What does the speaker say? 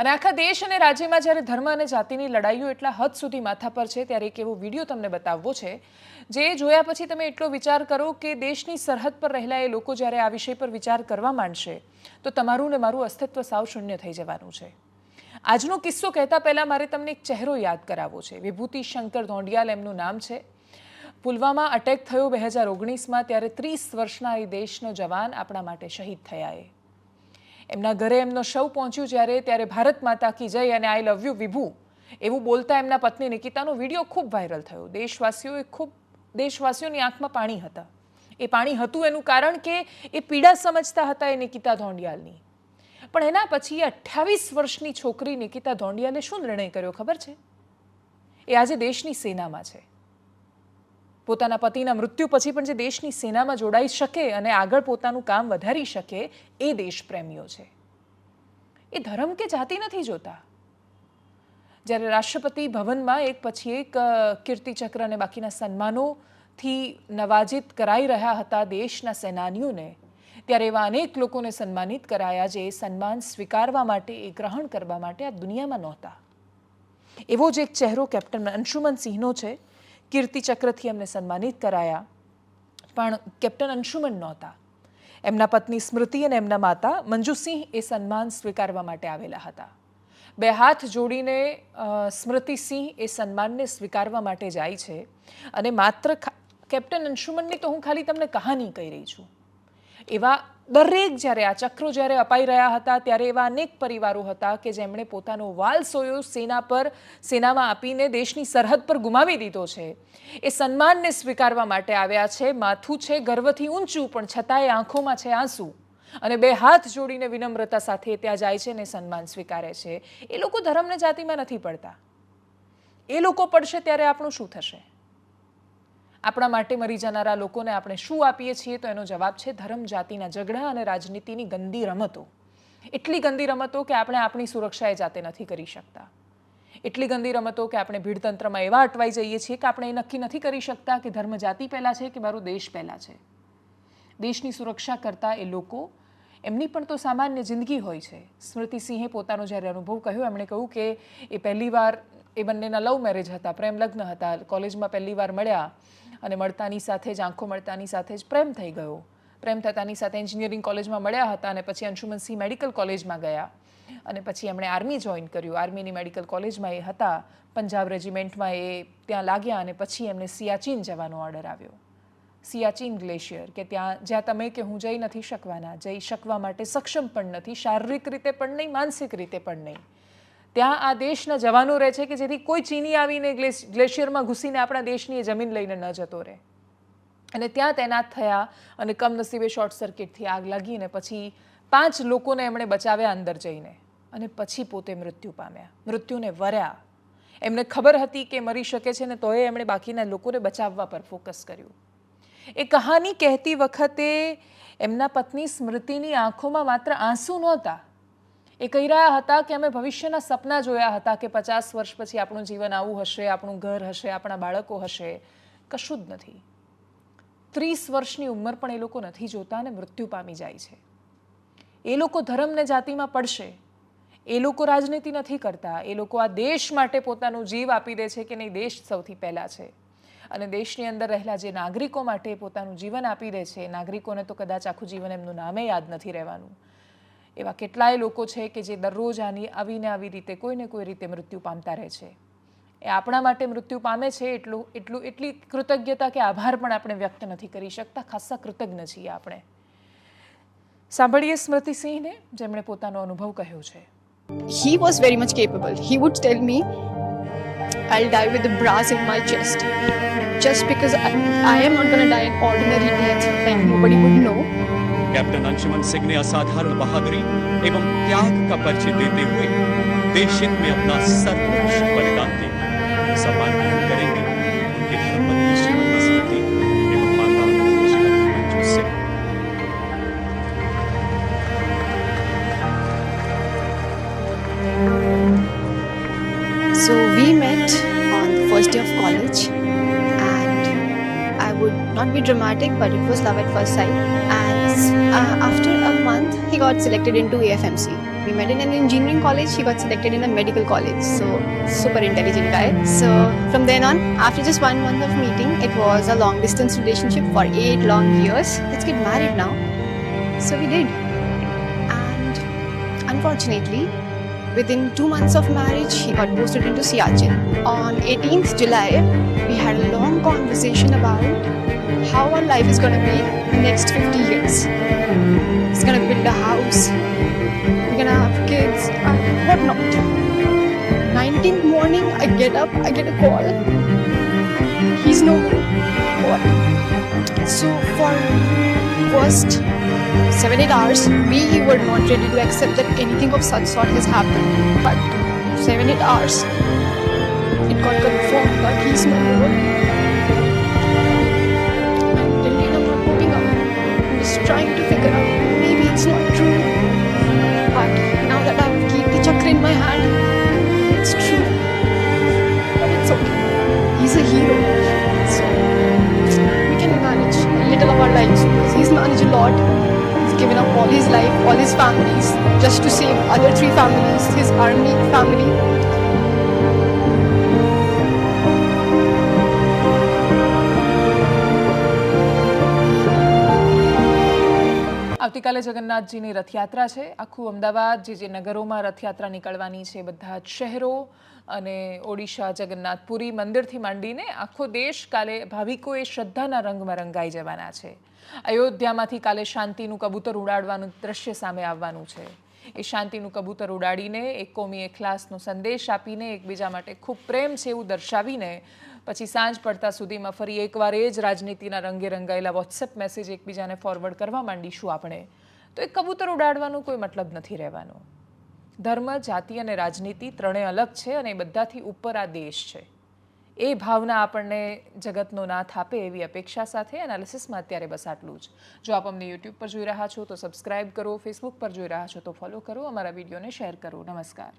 અને આખા દેશ અને રાજ્યમાં જ્યારે ધર્મ અને જાતિની લડાઈઓ એટલા હદ સુધી માથા પર છે, ત્યારે એક એવો વીડિયો તમને બતાવવો છે, જે જોયા પછી તમે એટલો વિચાર કરો કે દેશની સરહદ પર રહેલા એ લોકો જ્યારે આ વિષય પર વિચાર કરવા માંડશે, તો તમારું ને મારું અસ્તિત્વ સાવ શૂન્ય થઈ જવાનું છે. આજનો કિસ્સો કહેતા પહેલાં મારે તમને એક ચહેરો યાદ કરાવવો છે. વિભૂતિ શંકર ધોંડિયાલ એમનું નામ છે. પુલવામા અટેક થયો બે હજાર ઓગણીસમાં, ત્યારે ત્રીસ વર્ષના એ દેશનો જવાન આપણા માટે શહીદ થયા એ. એમના ઘરે એમનો શવ પહોંચ્યું જ્યારે ત્યારે ભારત માતા કી જય અને આઈ લવ યુ વિભુ. એવું બોલતા એમના પત્ની નિકિતાનો વીડિયો ખૂબ વાયરલ થયો. દેશવાસીઓએ ખૂબ, દેશવાસીઓની આંખમાં પાણી હતા. એ પાણી હતું એનું કારણ કે એ પીડા સમજતા હતા એ નિકિતા ધોંડિયાલની. પણ એના પછી અઠ્યાવીસ વર્ષની છોકરી નિકિતા ધોંડિયાલે શું નિર્ણય કર્યો ખબર છે? એ આજે દેશની સેનામાં છે. પોતાના પતિના મૃત્યુ પછી પણ જે દેશની સેનામાં જોડાઈ શકે અને આગળ પોતાનું કામ વધારી શકે એ દેશપ્રેમીઓ છે. એ ધર્મ કે જાતિ નથી જોતા? જ્યારે રાષ્ટ્રપતિ ભવનમાં એક પછી એક કીર્તિચક્ર અને બાકીના સન્માનોથી નવાજિત કરાઈ રહ્યા હતા દેશના સેનાનીઓને, ત્યારે એવા અનેક લોકોને સન્માનિત કરાયા જે સન્માન સ્વીકારવા માટે એ ગ્રહણ કરવા માટે આ દુનિયામાં નહોતા. એવો જ એક ચહેરો કેપ્ટન અંશુમન સિંહનો છે કીર્તિચક્રથી એમને સન્માનિત કરાયા. પણ કેપ્ટન અંશુમન નહોતા. એમના પત્ની સ્મૃતિ અને એમના માતા મંજુસિંહ એ સન્માન સ્વીકારવા માટે આવેલા હતા. બે હાથ જોડીને સ્મૃતિસિંહ એ સન્માનને સ્વીકારવા માટે જાય છે અને માત્ર કેપ્ટન અંશુમનની તો હું ખાલી તમને કહાની કહી રહી છું. એવા દરેક જ્યારે આ ચક્રો જ્યારે અપાઈ રહ્યા હતા, ત્યારે એવા અનેક પરિવારો હતા કે જેમણે પોતાનો વાલ સોયો સેના પર, સેનામાં આપીને દેશની સરહદ પર ગુમાવી દીધો છે. એ સન્માનને સ્વીકારવા માટે આવ્યા છે. માથું છે, ગર્વથી ઊંચું, પણ છતાંય આંખોમાં છે આંસુ. અને બે હાથ જોડીને વિનમ્રતા સાથે ત્યાં જાય છે ને સન્માન સ્વીકારે છે. એ લોકો ધર્મને જાતિમાં નથી પડતા. એ લોકો પડશે ત્યારે આપણું શું થશે? આપણા માટે મરી જનારા લોકોને આપણે શું આપીએ છીએ? તો એનો જવાબ છે ધર્મ જાતિના ઝઘડા અને રાજનીતિની ગંદી રમતો. એટલી ગંદી રમતો કે આપણે આપણી સુરક્ષા એ જાતે નથી કરી શકતા. એટલી ગંદી રમતો કે આપણે ભીડતંત્રમાં એવા અટવાઈ જઈએ છીએ કે આપણે એ નક્કી નથી કરી શકતા કે ધર્મ જાતિ પહેલાં છે કે મારો દેશ પહેલાં છે. દેશની સુરક્ષા કરતા એ લોકો એમની પણ તો સામાન્ય જિંદગી હોય છે. સ્મૃતિસિંહે પોતાનો જ્યારે અનુભવ કહ્યો, એમણે કહ્યું કે એ પહેલીવાર એ બંનેના લવ મેરેજ હતા, પ્રેમ લગ્ન હતા, કોલેજમાં પહેલીવાર મળ્યા. અને મળતાની સાથે જ, આંખો મળતાની સાથે જ પ્રેમ થઈ ગયો. પ્રેમ થતાની સાથે એન્જિનિયરિંગ કોલેજમાં મળ્યા હતા અને પછી અંશુમનસિંહ મેડિકલ કોલેજમાં ગયા. અને પછી એમણે આર્મી જોઈન કર્યું. આર્મીની મેડિકલ કોલેજમાં એ હતા. પંજાબ રેજિમેન્ટમાં એ ત્યાં લાગ્યા અને પછી એમને સિયાચીન જવાનો ઓર્ડર આવ્યો. સિયાચીન ગ્લેશિયર, કે ત્યાં જ્યાં તમે કે હું જઈ નથી શકવાના. જઈ શકવા માટે સક્ષમ પણ નથી, શારીરિક રીતે પણ નહીં, માનસિક રીતે પણ નહીં. ત્યાં આ દેશના જવાનો રહે છે કે જેથી કોઈ ચીની આવીને ગ્લેશિયરમાં ઘૂસીને આપણા દેશની જમીન લઈને ન જતો રહે. અને ત્યાં તૈનાત થયા અને કમનસીબે શોર્ટ સર્કિટથી આગ લાગી અને પછી પાંચ લોકોને એમણે બચાવ્યા અંદર જઈને અને પછી પોતે મૃત્યુ પામ્યા. મૃત્યુને વર્યા. એમને ખબર હતી કે મરી શકે છે ને તોય એમણે બાકીના લોકોને બચાવવા પર ફોકસ કર્યું. એ કહાની કહેતી વખતે એમના પત્ની સ્મૃતિની આંખોમાં માત્ર આંસુ નહોતા. એ કહી રહ્યા હતા કે અમે ભવિષ્યના સપના જોયા હતા કે પચાસ વર્ષ પછી આપણું જીવન આવું હશે, આપણું ઘર હશે, આપણા બાળકો હશે. કશું જ નથી. ત્રીસ વર્ષની ઉંમર પણ એ લોકો નથી જોતા અને મૃત્યુ પામી જાય છે. એ લોકો ધર્મને જાતિમાં પડશે. એ લોકો રાજનીતિ નથી કરતા. એ લોકો આ દેશ માટે પોતાનું જીવ આપી દે છે કે નહીં, દેશ સૌથી પહેલાં છે. અને દેશની અંદર રહેલા જે નાગરિકો માટે પોતાનું જીવન આપી દે છે, નાગરિકોને તો કદાચ આખું જીવન એમનું નામે યાદ નથી રહેવાનું. એવા કેટલાય લોકો છે કે જે દરરોજ આની આવીને આવી રીતે કોઈને કોઈ રીતે મૃત્યુ પામતા રહે છે એ આપણા માટે મૃત્યુ પામે છે એટલું એટલું એટલી કૃતજ્ઞતા કે આભાર પણ આપણે વ્યક્ત નથી કરી શકતા ખાસ્સા કૃતજ્ઞ છીએ આપણે સાંભળીએ સ્મૃતિસિંહને જેમણે પોતાનો અનુભવ કહ્યો છે he was very much capable. He would tell me, I'll die with the brass in my chest. Just because I, I am not going to die an ordinary death. Captain Anshuman Singh ने असाधारण बहादुरी एवं त्याग का परिचय देते हुए देश हित में अपना सर्वोच्च बलिदान दिया सम्मान ग्रहण करेंगे not be dramatic, but it was love at first sight. And uh, after a month, he got selected into AFMC. We met in an engineering college. He got selected in a medical college. So super intelligent guy. So from then on, after just one month of meeting, it was a long distance relationship for eight long years. Let's get married now. So we did. And unfortunately, within two months of marriage, he got posted into Siachen. On 18th July, we had a long conversation about how our life is going to be in the next 50 years. He's going to build a house, we're going to have kids, uh, and whatnot. 19th morning, I get up, I get a call. He's no what? So for first seven eight hours, we were not ready to accept that anything of such sort has happened. But seven eight hours, it got confirmed hero. So we can manage a little of our lives because he's managed a lot. He's given up all his life, all his families, just to save other three families, his army family. આવતીકાલે જગન્નાથજીની રથયાત્રા છે. આખું અમદાવાદ જે જે નગરોમાં રથયાત્રા નીકળવાની છે, બધા જ શહેરો અને ઓડિશા જગન્નાથપુરી મંદિરથી માંડીને આખો દેશ કાલે ભાવિકોએ શ્રદ્ધાના રંગમાં રંગાઈ જવાના છે. અયોધ્યામાંથી કાલે શાંતિનું કબૂતર ઉડાડવાનું દ્રશ્ય સામે આવવાનું છે. એ શાંતિનું કબૂતર ઉડાડીને, એક કોમી એખલાસનો સંદેશ આપીને, એકબીજા માટે ખૂબ પ્રેમ છે એવું દર્શાવીને, પછી સાંજ પડતા સુધીમાં ફરી એકવાર એ જ રાજનીતિના રંગે રંગાયેલા વોટ્સએપ મેસેજ એકબીજાને ફોરવર્ડ કરવા માંડીશું આપણે. તો એ કબૂતર ઉડાડવાનો કોઈ મતલબ નથી રહેવાનો. ધર્મ, જાતિ અને રાજનીતિ ત્રણેય અલગ છે અને એ બધાથી ઉપર આ દેશ છે. એ ભાવના આપણને જગતનો નાથ આપે એવી અપેક્ષા સાથે એનાલિસિસમાં અત્યારે બસ આટલું જ. જો આપ અમને યુટ્યુબ પર જોઈ રહ્યા છો તો સબસ્ક્રાઇબ કરો ફેસબુક પર જોઈ રહ્યા છો તો ફોલો કરો, અમારા વિડીયોને શેર કરો. નમસ્કાર.